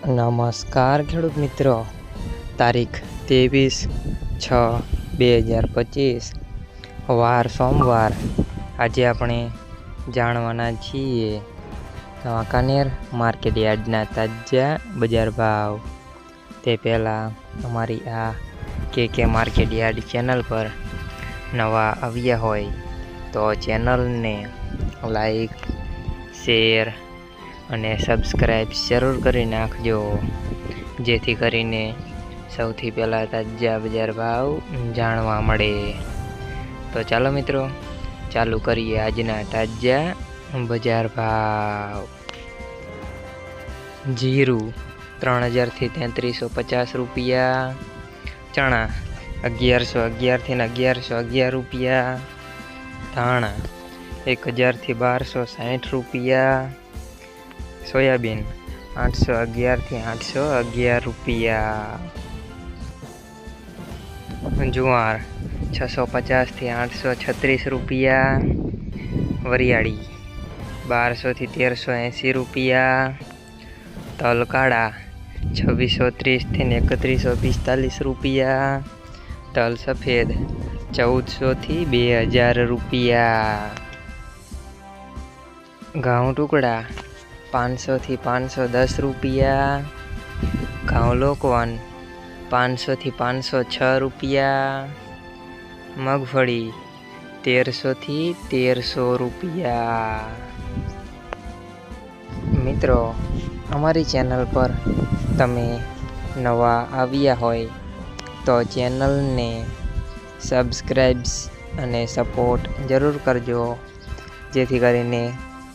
નમસ્કાર ખેડૂત મિત્રો. તારીખ ત્રેવીસ છ બે હજાર પચીસ. વાર સોમવાર. આજે આપણે જાણવાના છીએ વાંકાનેર માર્કેટ યાર્ડના તાજા બજાર ભાવ. તે પહેલાં અમારી આ કે કે માર્કેટ યાર્ડ ચેનલ પર નવા આવ્યા હોય તો ચેનલને લાઈક, શેર અને સબસ્ક્રાઈબ જરૂર કરી નાખજો. જેથી કરીને સૌથી પહેલાં તાજા બજાર ભાવ જાણવા મળે. તો ચાલો મિત્રો, ચાલુ કરીએ આજના તાજા બજાર ભાવ. જીરું ત્રણ હજારથી તેત્રીસો પચાસ રૂપિયા. ચણા અગિયારસો અગિયારથી ને અગિયારસો અગિયાર રૂપિયા. ધાણા એક હજારથી બારસો સાઠ રૂપિયા. સોયાબીન આઠસો અગિયારથી આઠસો અગિયાર રૂપિયા. જુવાર છસો પચાસથી આઠસો છત્રીસ રૂપિયા. વરિયાળી બારસોથી તેરસો એંસી રૂપિયા. તલ કાળા છવ્વીસો ત્રીસથી ને એકત્રીસો પિસ્તાલીસ રૂપિયા. તલ સફેદ ચૌદસોથી બે હજાર રૂપિયા. ઘઉં ટુકડા પાંચસોથી પાંચસો દસ રૂપિયા. ઘઉંલોક વન પાંચસોથી પાંચસો છ રૂપિયા. મગફળી, તેરસોથી તેરસો રૂપિયા. મિત્રો, અમારી ચેનલ પર તમે નવા આવ્યા હોય તો ચેનલને સબસ્ક્રાઈબ્સ અને સપોર્ટ જરૂર કરજો. જેથી કરીને